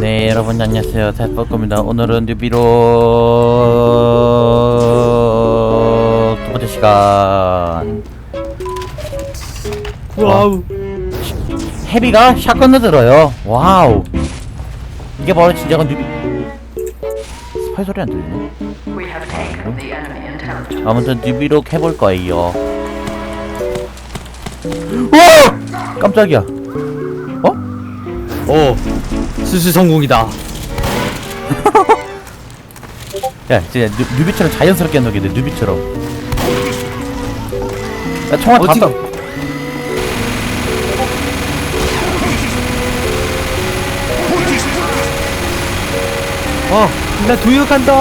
네 여러분 안녕하세요. 달빠입니다. 오늘은 뉴비로 두 번째 시간. 와우. 헤비가 샷건을 들어요. 와우. 이게 바로 진정한 뉴비. 스파이 소리 안 들리네. 아무튼 뉴비로 해볼 거예요. 와! 깜짝이야. 어? 오 수수 성공이다. 야 진짜 뉴, 뉴비처럼 자연스럽게 돼 뉴비처럼. 야 총알 다 어디- 써. 어나 도역한다.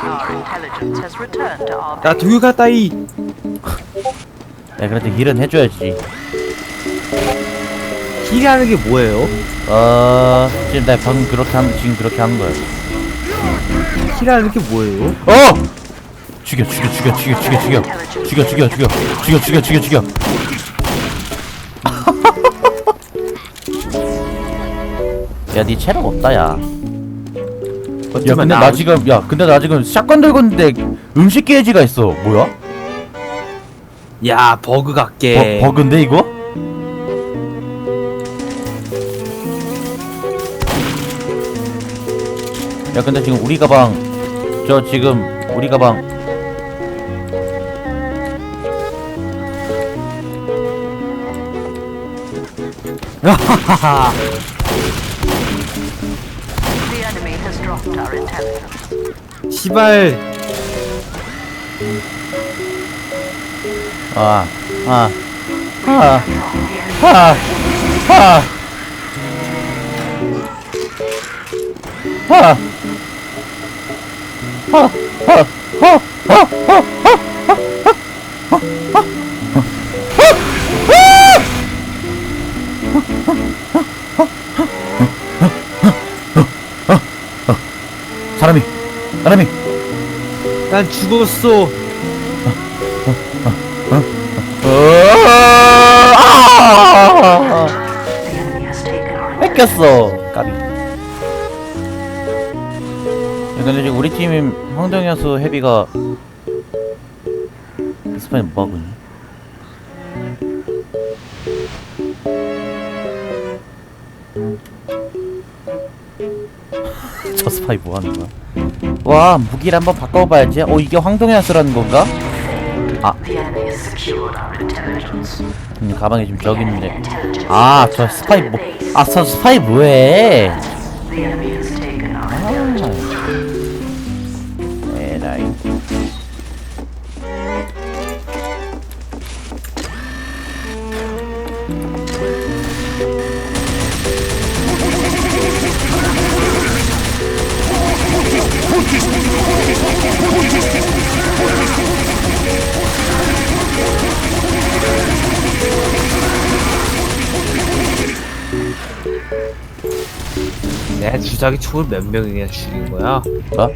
Our intelligence has returned to our 나 도역한다 이. 야 그래도 힐은 해줘야지 힐하는 게 뭐예요? 어 지금 나 방금 그렇게 한 지금 그렇게 하는 거야 힐하는 게 뭐예요? 어 죽여 죽여 죽여 죽여 죽여 죽여 죽여 죽여 죽여 죽여 죽여 죽여 죽여 야니 체력 없다 야 야 근데 나 지금 야 근데 나 지금 샷건 들고 있는데 음식 게이지가 있어 뭐야? 야 버그 같게 버, 버그인데 이거? 야 근데 지금 우리 가방 저 지금 우리 가방 하하하. 시발 아, 아, 아, 아, 아, 아, 아, 사람이, 사람이, 난 죽었어 아! 뺏겼어 근데 지금 우리 팀 황정야수 헤비가 스파이 뭐 하고 있니? 저 스파이 뭐 하는 거야? 와 무기를 한번 바꿔봐야지 어 이게 황동야수라는 건가? Intelligence. 음, 가방에 지금 저기 있는데 Intelligence 아저 스파이 뭐 아저 스파이 뭐해 はい 주작이 총을 몇 명이나 죽인 거야? 뭐?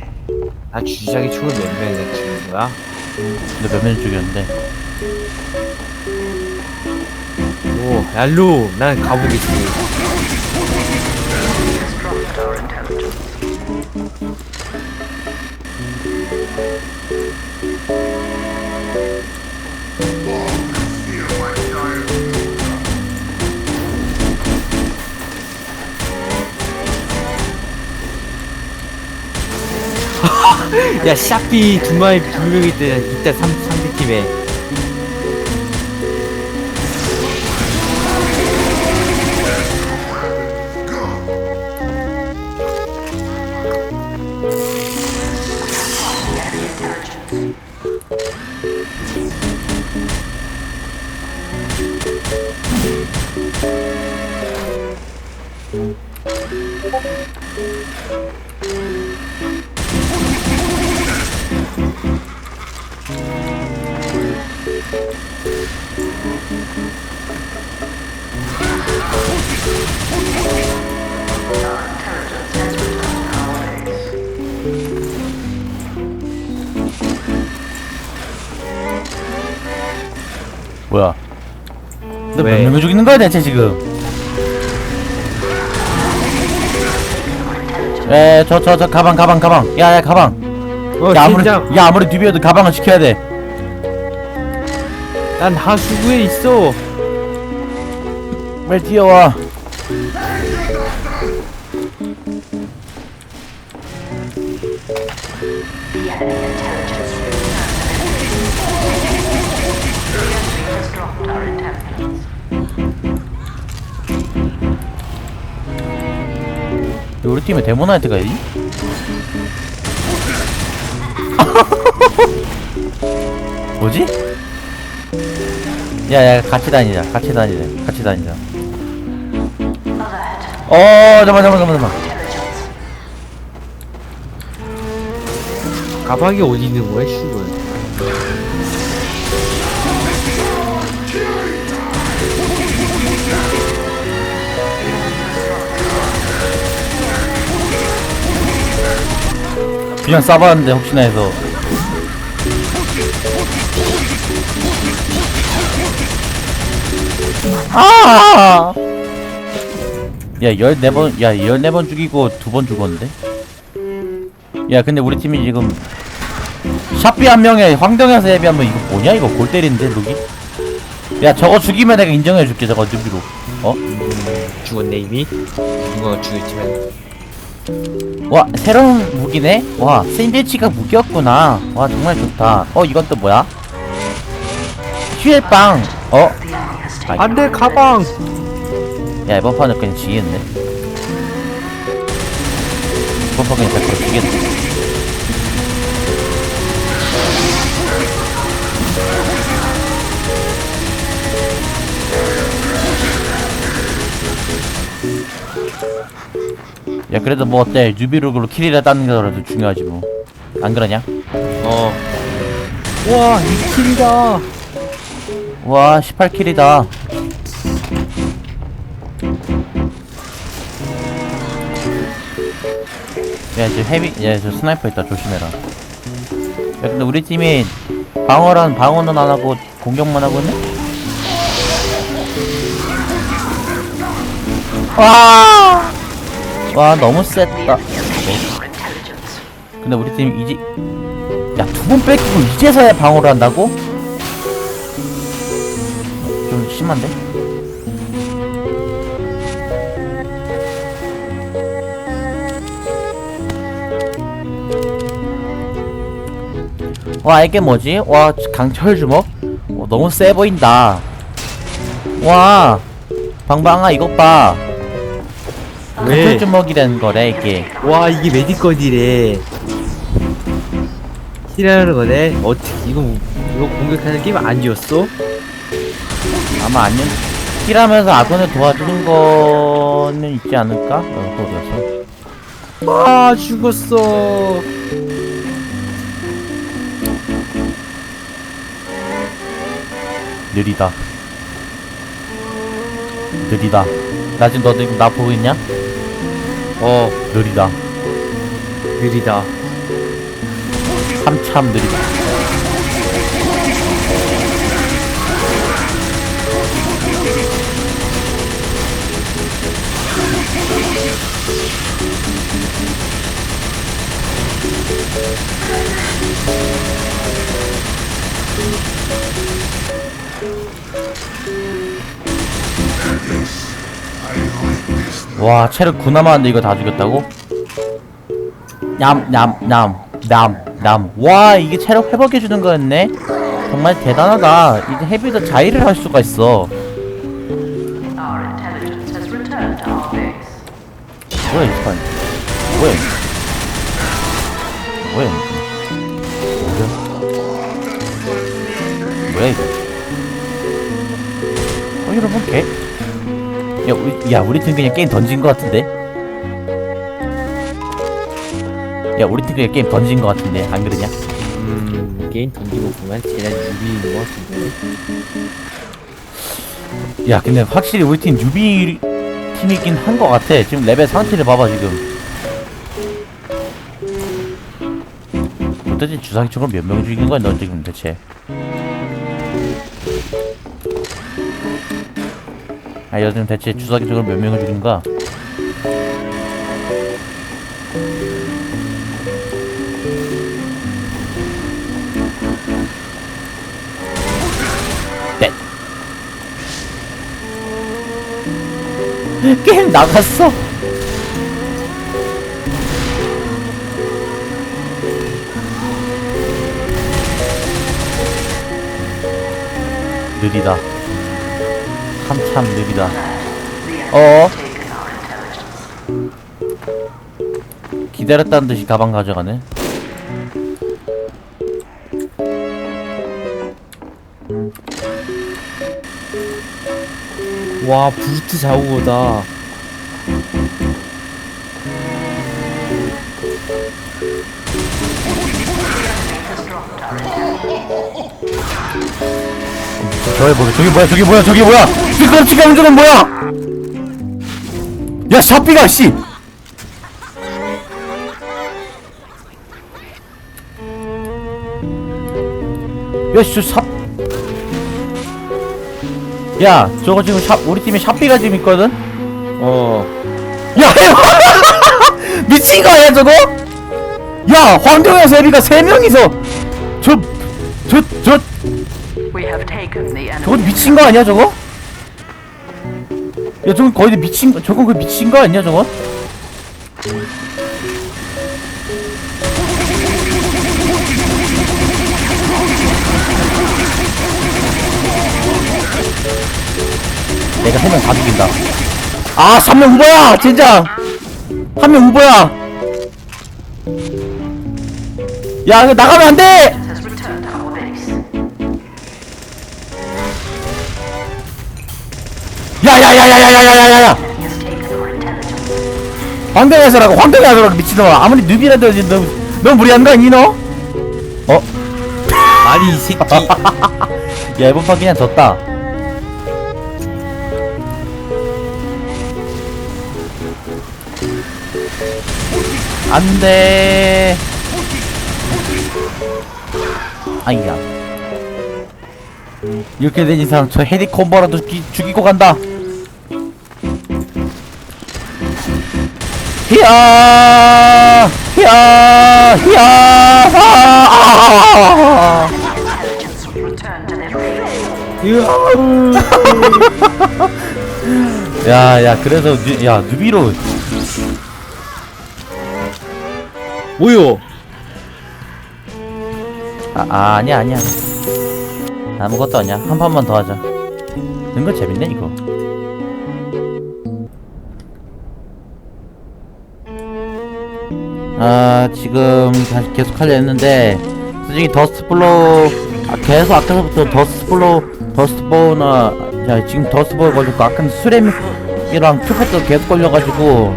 나 주작이 총을 몇 명이나 죽인 거야? 근데 몇명 죽였는데 오 얄루 난 Has dropped our intelligence. 야 샤피 두 마리 두 명이 있다 이따 삼 상대팀에 뭐야? 너 몇명 죽이는 거야 대체 지금? 에저저저 가방 가방 가방. 야야 가방. 어, 야 아무리 야 아무리 뒤비어도 가방을 지켜야 돼. 난 하수구에 있어 빨리 뛰어와. 우리 팀에 데모나이트가 있니? 뭐지? 야야 같이 다니자. 같이 다니자. 같이 다니자. 어 잠깐만 잠깐만 잠깐만. 가방이 어디 있는 거야 슈글 그냥 쏴봤는데 혹시나 해서 아! 야 14번 야 14번 죽이고 두 번 죽었는데? 야 근데 우리 팀이 지금 샤피 한 명에 황정에서 헤비하면 이거 뭐냐 이거 골 때리는데 룩이? 야 저거 죽이면 내가 인정해줄게 저거 뉴비로 어? 죽었네 이미 누가 죽였지만 와 새로운 무기네? 와 샌드위치가 무기였구나 와 정말 좋다 어 이건 또 뭐야? 휴일빵 어? 아, 안돼 가방. 야 이번 판은 그냥 지겠네. 이번 판 그냥 100% 지겠네. 야 그래도 뭐 어때? 뉴비룩으로 킬이라 따는 거라도 중요하지 뭐. 안 그러냐? 어. 우와 2킬이다 와 18킬이다 야 이제 헤비 야저 스나이퍼 있다 조심해라 야 근데 우리 팀이 방어란 방어는 안 하고 공격만 하고 있네? 와! 와 너무 셌다. 근데 우리 팀 이제 야 두 번 뺏기고 이제서야 방어를 한다고? 심한데? 와 이게 뭐지? 와 강철 주먹? 어, 너무 세 보인다 와 방방아 이것 봐 왜? 강철 주먹이라는 거래 이게 와 이게 메디건이래 힐하는 거네 어떻게 이거 이거 공격하는 게임 아니었어? 아마 아니면 힐하면서 아군을 도와주는 거는 있지 않을까? 어, 또 어디갔어? 아 죽었어 느리다. 느리다. 나 지금 너 지금 나 보고 있냐? 어 느리다. 느리다 한참 느리다. 와 체력 9 남았는데 이거 다 죽였다고? 냠냠냠냠냠와 이게 체력 회복해주는 거였네? 정말 대단하다 이제 헤비도 자의를 할 수가 있어. 뭐야 이 스파이 뭐야? 뭐야 어 여러분 개? 야 우리 야 우리 팀 그냥 게임 던진 거 같은데? 야 우리 팀 그냥 게임 던진 거 같은데 안 그러냐? 음 게임 던지고 보면 쟤네 유비인 것 같은데 야 근데 확실히 우리 팀 뉴비 팀이긴 한거 같아 지금 레벨 상태를 봐봐 지금 도대체 주사기 총을 몇명 죽인 거야 넌 지금 대체 아, 요즘 대체 주사기 적으로 몇 명을 죽인가? 넷. 게임 나갔어. 느리다. 한참 느리다. 어? 기다렸다는 듯이 가방 가져가네. 와 부스트 자우거다 저기 뭐야? 저기 뭐야? 저기 뭐야? 저기 뭐야? 찌끄럽지가 운전은 뭐야? 야 샤피가 씨. 야, 저 샵. 야, 저거 지금 샵 우리 팀에 샤피가 지금 있거든. 어 야, 미친 거 아니야 저거? 야, 황정현 세비가 세 명이서 저거 미친 거 아니야 저거? 야, 저거 거의 미친 거, 저거 그 미친 거 아니야 저거? 내가 세 명 다 죽인다. 아, 3명 후보야! 진짜! 한명 후보야! 야, 나가면 안 돼! 야, 야, 야, 야, 야, 야, 야, 야, 야, 야! Has taken our intelligence. 황당해서라고, 황당해서라고, 미친놈아. 아무리 누비라도, 이제 너, 너 무리한 거 아니, 너? 어? 아니 이 새끼 야, 이번 판 그냥 졌다. 안 돼. 아이야. 이렇게 된 이상 저 헤디 콤보라도 죽이, 죽이고 간다. 히야! 히야! 히야! 아! Base. 야, 야, 그래서 뉴, 야, 누비로 뭐요 아, 아 아니야, 아니야. 아무것도 아니야. 한 판만 더 하자. 은근 재밌네 이거. 아, 지금 다시 계속 하려 했는데 솔직히 더스트 블로우 아, 계속 아까부터 더스트 블로우 더스트 보우나 야, 지금 더스트 보우 걸렸고 아까 수렘이랑 큐퍼도 계속 걸려가지고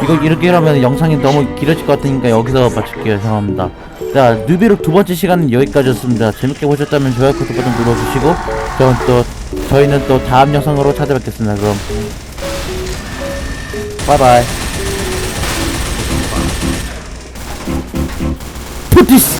이거 이렇게 하면 영상이 너무 길어질 것 같으니까 여기서 마칠게요. 죄송합니다. 자, 뉴비로 두 번째 시간은 여기까지였습니다. 재밌게 보셨다면 좋아요, 구독 버튼 눌러주시고, 저는 또, 저희는 또 다음 영상으로 찾아뵙겠습니다. 그럼, 바이바이. petit